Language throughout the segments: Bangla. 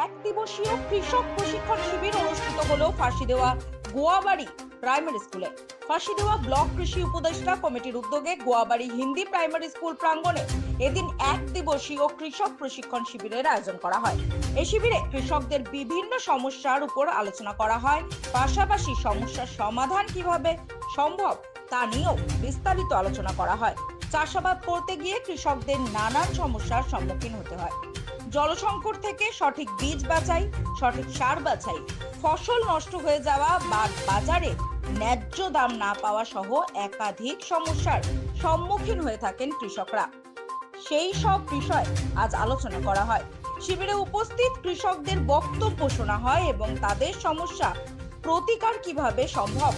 এক দিবসীয় কৃষক প্রশিক্ষণ শিবির অনুষ্ঠিত হলো ফাঁসি দেওয়া গোয়াবাড়ি প্রাইমারি স্কুলে। ফাঁসি দেওয়া ব্লক কৃষি উপদেষ্টা কমিটির উদ্যোগে গোয়াবাড়ি হিন্দি প্রাইমারি স্কুল প্রাঙ্গণে এদিন এক দিবসীয় কৃষক প্রশিক্ষণ শিবিরের আয়োজন করা হয়। এই শিবিরে কৃষকদের বিভিন্ন সমস্যার উপর আলোচনা করা হয়, পাশাপাশি সমস্যার সমাধান কীভাবে সম্ভব তা নিয়েও বিস্তারিত আলোচনা করা হয়। চাষাবাদ করতে গিয়ে কৃষকদের নানান সমস্যার সম্মুখীন হতে হয়। জলসংকট থেকে সঠিক বীজ বাছাই, সঠিক সার বাছাই, ফসল নষ্ট হয়ে যাওয়া বা বাজারে ন্যায্য দাম না পাওয়া সহ একাধিক সমস্যার সম্মুখীন হয়ে থাকেন কৃষকরা। সেই সব বিষয় আজ আলোচনা করা হয়। শিবিরে উপস্থিত কৃষকদের বক্তব্য শোনা হয় এবং তাদের সমস্যা প্রতিকার কীভাবে সম্ভব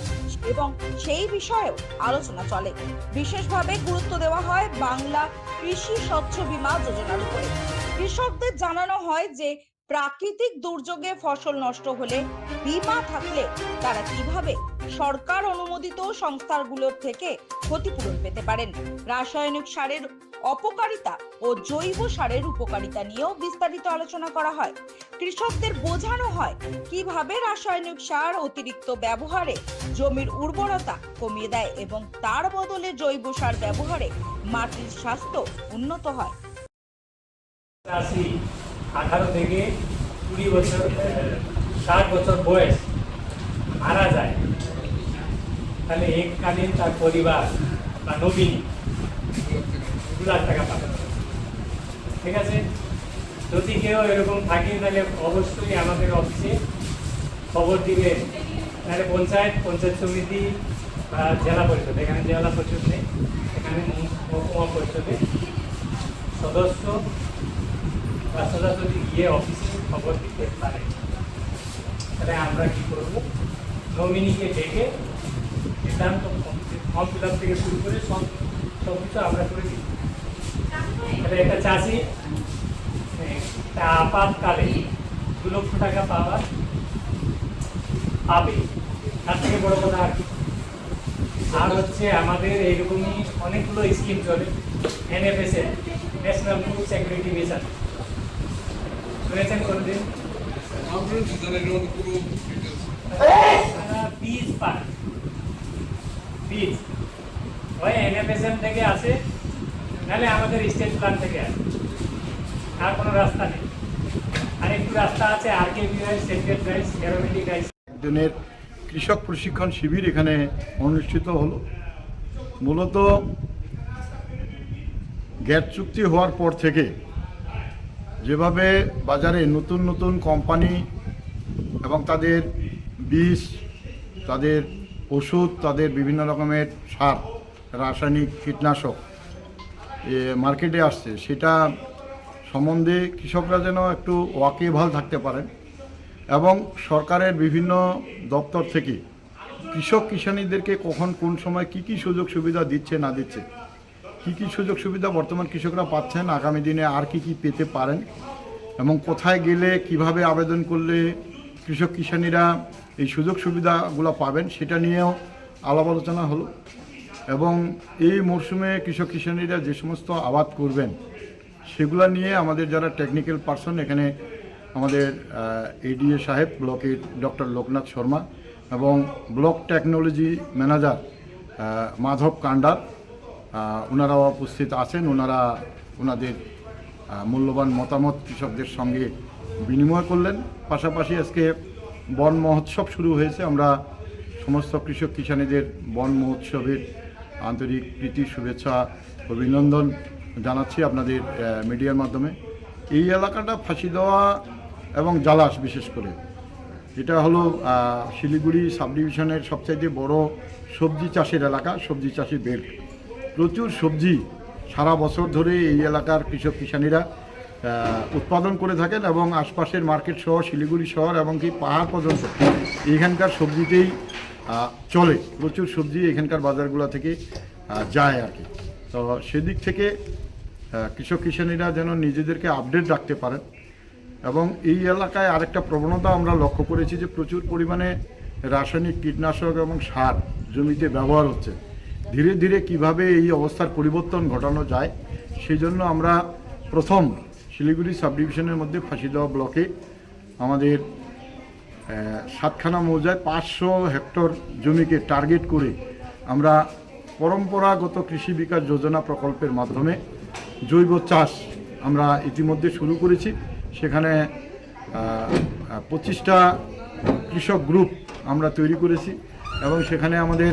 এবং সেই বিষয়েও আলোচনা চলে। বিশেষভাবে গুরুত্ব দেওয়া হয় বাংলা কৃষি স্বচ্ছ বীমা যোজনার উপরে। কৃষকদের জানানো হয় যে, প্রাকৃতিক দুর্যোগে ফসল নষ্ট হলে বীমা থাকলে তারা কীভাবে সরকার অনুমোদিত সংস্থাগুলোর থেকে ক্ষতিপূরণ পেতে পারেন? রাসায়নিক সারের অপকারিতা ও জৈব সারের উপকারিতা নিয়েও বিস্তারিত আলোচনা করা হয়। কৃষকদের বোঝানো হয় কীভাবে রাসায়নিক সার অতিরিক্ত ব্যবহারে জমির উর্বরতা কমিয়ে দেয় এবং তার বদলে জৈব সার ব্যবহারে মাটির স্বাস্থ্য উন্নত হয়। চাষি আঠারো থেকে কুড়ি বছর ষাট বছর বয়স মারা যায়। তাহলে এককালীন তার পরিবার বা নবীনী দু লাখ টাকা পাবে। ঠিক আছে? যদি কেউ এরকম থাকে, তাহলে অবশ্যই আমাদের অফিসে খবর দিবেন তাহলে পঞ্চায়েত পঞ্চায়েত সমিতি বা জেলা পরিষদ, এখানে জেলা পরিষদ নেই, এখানে মহকুমা পরিষদে সদস্য বা যদি গিয়ে অফিসে খবর দিতে পারে, তাহলে আমরা কি করব? নমিনিকে ডেকে সিদ্ধান্ত ফর্ম ফিল আপ থেকে শুরু করে সব সব কিছু আমরা করে দিই। তাহলে একটা চাষি আপাতকালে দু লক্ষ টাকা পাওয়া পাবে। তার থেকে বড় কথা আর কি। আর হচ্ছে আমাদের এইরকমই অনেকগুলো স্কিম চলে। NFSA national food security mission কোনদিন বীজ বীজ ওই এনএফএসএম থেকে আসে নাহলে আমাদের স্টেট প্ল্যান থেকে আসে। আর কোনো রাস্তা নেই। আর একটু রাস্তা আছে আর কে rice central rice aromatic rice. একজনের কৃষক প্রশিক্ষণ শিবির এখানে অনুষ্ঠিত হলো। মূলত গ্যাস চুক্তি হওয়ার পর থেকে যেভাবে বাজারে নতুন নতুন কোম্পানি এবং তাদের বীজ, তাদের ওষুধ, তাদের বিভিন্ন রকমের সার, রাসায়নিক কীটনাশক মার্কেটে আসছে, সেটা সম্বন্ধে কৃষকরা যেন একটু ওয়াকিবহাল থাকতে পারেন এবং সরকারের বিভিন্ন দপ্তর থেকে কৃষক কিষানীদেরকে কখন কোন সময় কি কি সুযোগ সুবিধা দিচ্ছে, না দিচ্ছে কি কি সুযোগ সুবিধা বর্তমান কৃষকরা পাচ্ছেন? আগামী দিনে আর কি কি পেতে পারেন? এবং কোথায় গেলে, কীভাবে আবেদন করলে কৃষক কিষানীরা এই সুযোগ সুবিধাগুলো পাবেন সেটা নিয়েও আলাপ আলোচনা হলো। এবং এই মরশুমে কৃষক কিষানীরা যে সমস্ত আবাদ করবেন, সেগুলা নিয়ে আমাদের যারা টেকনিক্যাল পার্সন এখানে আমাদের এডিএ সাহেব ব্লকের ডক্টর লোকনাথ শর্মা এবং block technology manager Madhab Kandar ওনারাও উপস্থিত আছেন ওনারা ওনাদের মূল্যবান মতামত কৃষকদের সঙ্গে বিনিময় করলেন। পাশাপাশি আজকে বন মহোৎসব শুরু হয়েছে। আমরা সমস্ত কৃষক কিষানীদের বন মহোৎসবের আন্তরিক প্রীতি, শুভেচ্ছা, অভিনন্দন জানাচ্ছি আপনাদের মিডিয়ার মাধ্যমে। এই এলাকাটা ফাঁসি দেওয়া এবং জালাস বিশেষ করে। এটা হলো শিলিগুড়ি সাব ডিভিশনের সবচাইতে বড় সবজি চাষের এলাকা, সবজি চাষি বেল্ট। প্রচুর সবজি সারা বছর ধরে এই এলাকার কৃষক কিষানীরা উৎপাদন করে থাকেন এবং আশপাশের মার্কেট শহর শিলিগুড়ি শহর এবং কি পাহাড় পর্যন্ত এখানকার সবজিতেই চলে। প্রচুর সবজি এখানকার বাজারগুলো থেকে যায় আর কি। তো সেদিক থেকে কৃষক কিষানীরা যেন নিজেদেরকে আপডেট রাখতে পারেন এবং এই এলাকায় আরেকটা প্রবণতা আমরা লক্ষ্য করেছি যে প্রচুর পরিমাণে রাসায়নিক কীটনাশক এবং সার জমিতে ব্যবহার হচ্ছে। ধীরে ধীরে কীভাবে এই অবস্থার পরিবর্তন ঘটানো যায় সেই জন্য আমরা প্রথম শিলিগুড়ি সাব ডিভিশনের মধ্যে ফাঁসিদেওয়া ব্লকে আমাদের সাতখানা মৌজায় পাঁচশো হেক্টর জমিকে টার্গেট করে আমরা পরম্পরাগত কৃষি বিকাশ যোজনা প্রকল্পের মাধ্যমে জৈব চাষ আমরা ইতিমধ্যে শুরু করেছি। সেখানে পঁচিশটা কৃষক গ্রুপ আমরা তৈরি করেছি এবং সেখানে আমাদের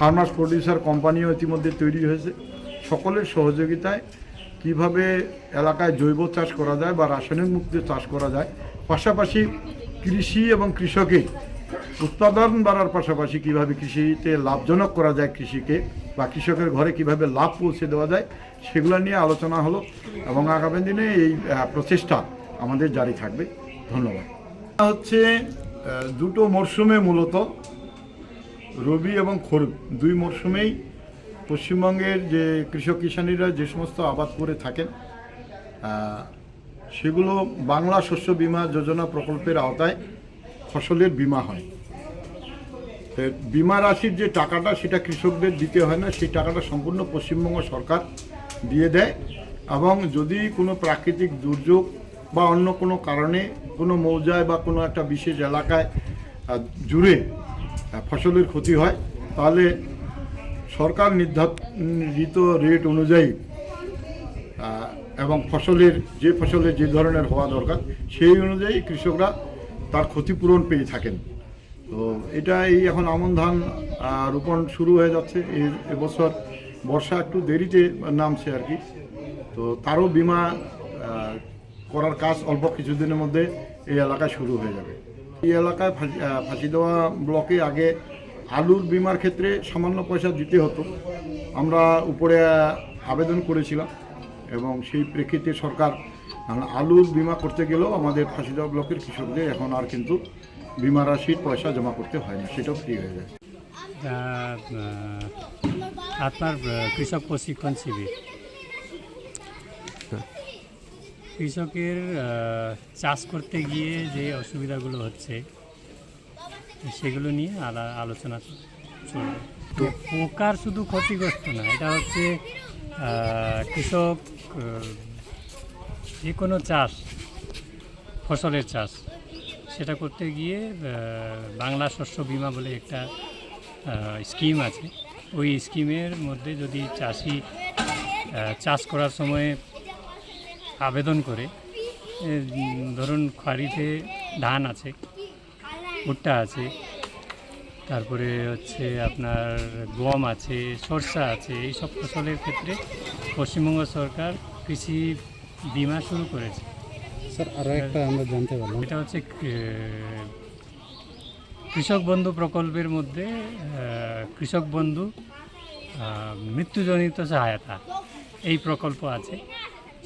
ফার্মার্স প্রডিউসার কোম্পানিও ইতিমধ্যে তৈরি হয়েছে। সকলের সহযোগিতায় কীভাবে এলাকায় জৈব চাষ করা যায় বা রাসায়নিক মুক্ত চাষ করা যায়, পাশাপাশি কৃষি এবং কৃষকে উৎপাদন বাড়ার পাশাপাশি কীভাবে কৃষিতে লাভজনক করা যায় কৃষিকে বা কৃষকের ঘরে কীভাবে লাভ পৌঁছে দেওয়া যায়, সেগুলো নিয়ে আলোচনা হলো এবং আগামী দিনে এই প্রচেষ্টা আমাদের জারি থাকবে। ধন্যবাদ। হচ্ছে দুটো মরশুমে মূলত রবি এবং খরিফ দুই মরশুমেই পশ্চিমবঙ্গের যে কৃষক কিষানীরা যে সমস্ত আবাদ করে থাকেন সেগুলো বাংলা শস্য বিমা যোজনা প্রকল্পের আওতায় ফসলের বিমা হয়। বিমা রাশির যে টাকাটা সেটা কৃষকদের দিতে হয় না, সেই টাকাটা সম্পূর্ণ পশ্চিমবঙ্গ সরকার দিয়ে দেয় এবং যদি কোনো প্রাকৃতিক দুর্যোগ বা অন্য কোনো কারণে কোনো মৌজায় বা কোনো একটা বিশেষ এলাকায় জুড়ে ফসলের ক্ষতি হয়, তাহলে সরকার নির্ধারিত রেট অনুযায়ী এবং ফসলের, যে ফসলের যে ধরনের হওয়া দরকার, সেই অনুযায়ী কৃষকরা তার ক্ষতিপূরণ পেয়ে থাকেন। তো এটা এই এখন আমন ধান রোপণ শুরু হয়ে যাচ্ছে। এবছর বর্ষা একটু দেরিতে নামছে আর কি। তো তারও বিমা করার কাজ অল্প কিছুদিনের মধ্যে এই এলাকায় শুরু হয়ে যাবে। এই এলাকায় ফাঁসি ফাঁসি দেওয়া ব্লকে আগে আলুর বিমার ক্ষেত্রে সামান্য পয়সা দিতে হতো। আমরা উপরে আবেদন করেছিলাম এবং সেই প্রেক্ষিতে সরকার আলুর বিমা করতে গেলেও আমাদের ফাঁসিদা ব্লকের কৃষকদের এখন আর কিন্তু বিমা রাশির পয়সা জমা করতে হয় না, সেটাও ফ্রি হয়ে যায়। আপনার কৃষক প্রশিক্ষণ শিবির। কৃষকের চাষ করতে গিয়ে যে অসুবিধাগুলো হচ্ছে, সেগুলো নিয়ে আলা- আলোচনা চলবে। তো পোকার শুধু ক্ষতিগ্রস্ত না, এটা হচ্ছে কৃষক যে কোনো চাষ, ফসলের চাষ, সেটা করতে গিয়ে বাংলা শস্য বীমা বলে একটা স্কিম আছে। ওই স্কিমের মধ্যে যদি চাষি চাষ করার সময় আবেদন করে ধরুন খারিফে ধান আছে ভুট্টা আছে তারপরে হচ্ছে আপনার গম আছে সরষা আছে এই সব ফসলের ক্ষেত্রে পশ্চিমবঙ্গ সরকার কৃষি বিমা শুরু করেছে। স্যার আরও একটা আমরা জানতে পারলাম। এটা হচ্ছে কৃষক বন্ধু প্রকল্পের মধ্যে কৃষক বন্ধু মৃত্যুজনিত সহায়তা এই প্রকল্প আছে।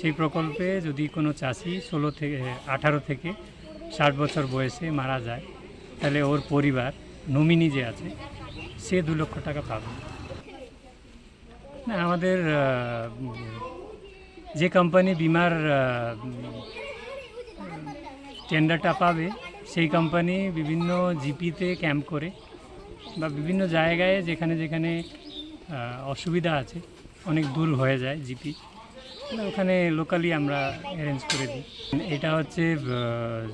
সেই প্রকল্পে যদি কোনো চাষি ষোলো থেকে, আঠারো থেকে ষাট বছর বয়সে মারা যায়, তাহলে ওর পরিবার নমিনি যে আছে, সে দু লক্ষ টাকা পাবে। না, আমাদের যে কোম্পানি বিমার টেন্ডারটা পাবে, সেই কোম্পানি বিভিন্ন জিপিতে ক্যাম্প করে বা বিভিন্ন জায়গায় যেখানে যেখানে অসুবিধা আছে, অনেক দূর হয়ে যায় জিপি। ওখানে লোকালি আমরা অ্যারেঞ্জ করে দিই। এটা হচ্ছে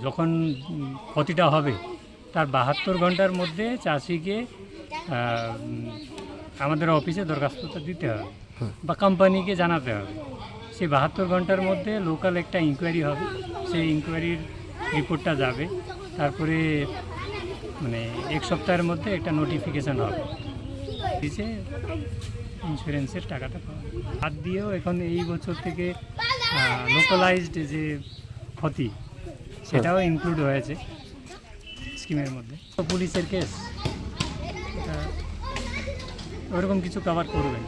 যখন ক্ষতিটা হবে, তার বাহাত্তর ঘণ্টার মধ্যে চাষিকে আমাদের অফিসে দরখাস্তটা দিতে হবে বা কোম্পানিকে জানাতে হবে। সেই বাহাত্তর ঘণ্টার মধ্যে লোকাল একটা ইনকোয়ারি হবে, সেই ইনকোয়ারির রিপোর্টটা যাবে। তারপরে মানে এক সপ্তাহের মধ্যে একটা নোটিফিকেশান হবে। দিছে ইন্স্যুরেন্সের টাকাটা পাওয়া। হাত দিয়েও এখন এই বছর থেকে লোকালাইজড যে ক্ষতি, সেটাও ইনক্লুড হয়েছে স্কিমের মধ্যে পুলিশের কেস ওরকম কিছু কভার করবেন